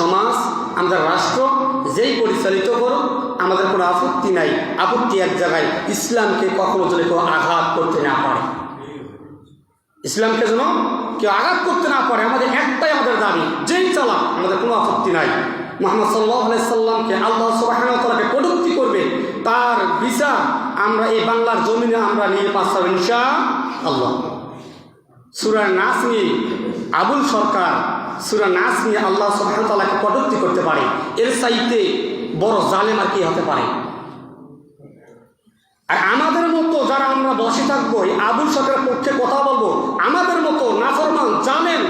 সমাজ আমাদের রাষ্ট্র, যেই পরিচালিত করুক, আমাদের কোনো আপত্তি নাই। আপত্তি এক জায়গায় ইসলামকে কখনো যদি কেউ আঘাত করতে না পারে। ইসলামকে যেন কেউ আঘাত করতে না পারে, আমাদের একটাই আমাদের দাবি, যেই চালাক, আমাদের কোনো আপত্তি নাই। মোহাম্মদ সাল্লাহ সাল্লামকে আল্লাহ সুবাহকে কটুক্তি করবে, তার বিচার আমরা এই বাংলার জমিনে আমরা নিয়ে পাচ্ছি ইনশা আল্লাহ সুরা নাচ নিয়ে আবুল সরকার সুরা নাচ নিয়ে আল্লাহ সুবাহতাল্লাহকে কটুক্তি করতে পারে। এর চাইতে বড় জালেম আর কি হতে পারে? আর আমাদের মতো যারা আমরা বসে থাকব আবুল সরকারের পক্ষে কথা বলব, আমাদের মতো নাফরমান জানেন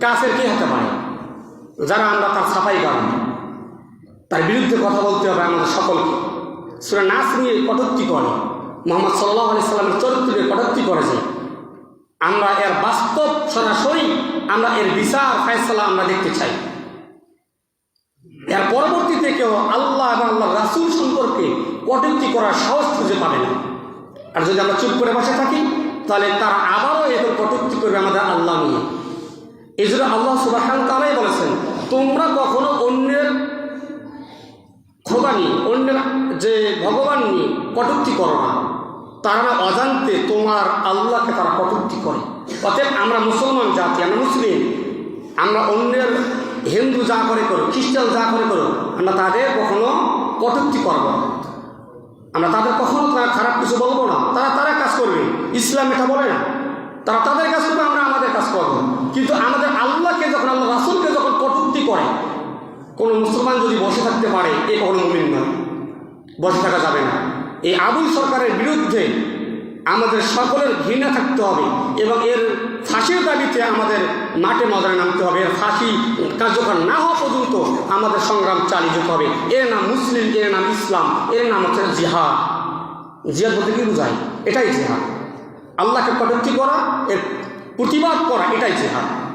কাফের কি হতে পারে? যারা আমরা তার ছাপাই গান তার বিরুদ্ধে কথা বলতে হবে আমাদের সকলকে। সুরা নাচ নিয়ে কটূক্তি করে। মোহাম্মদ সাল্লাহ আলি সাল্লামের চরিত্রকে কটূক্তি করেছে। আমরা এর বাস্তব সরাসরি আমরা এর বিচার ফয়সলা আমরা দেখতে চাই। এর পরবর্তীতে কেউ আল্লাহ এবং আল্লাহ রাসুল সম্পর্কে কটূক্তি করার সাহস খুঁজে পাবে না। আর যদি আমরা চুপ করে বসে থাকি, তাহলে তারা আবারও এখন কটূক্তি করবে আমাদের আল্লাহ নিয়ে। এই জন্য আল্লাহ সুবাহান তারাই বলেছেন, তোমরা কখনো অন্যের খোদা নিয়ে, অন্যের যে ভগবান নিয়ে কটূক্তি করো না। তারা অজান্তে তোমার আল্লাহকে তারা কটুক্তি করে। অতএব আমরা মুসলমান জাতি, আমরা মুসলিম, আমরা অন্যের হিন্দু যা করে করো খ্রিস্টান যা করে করো আমরা তাদের কখনো কটুক্তি করব না। আমরা তাদের কখনো তারা খারাপ কিছু বলব না। তারা তারা কাজ করবে। ইসলাম এটা বলে না। তারা তাদের কাজ করবে, আমরা আমাদের কাজ করব। কিন্তু আমাদের আল্লাহকে যখন, আল্লাহ রাসুলকে যখন কটুক্তি করে, কোনো মুসলমান যদি বসে থাকতে পারে, এ কখনো মুমিন নয়। বসে থাকা যাবে না। এই আবুল সরকারের বিরুদ্ধে আমাদের সকলের ঘৃণা থাকতে হবে এবং এর ফাঁসির দাবিতে আমাদের মাঠে ময়দানে নামতে হবে। এর ফাঁসি কার্যকর না হওয়া পর্যন্ত আমাদের সংগ্রাম চালিয়ে যেতে হবে। এর নাম মুসলিম, এর নাম ইসলাম, এর নাম হচ্ছে জিহাদ। জিহাদ বলতে কি বোঝায়? এটাই জিহাদ। আল্লাহকে কটূক্তি করা, এর প্রতিবাদ করা, এটাই জিহাদ।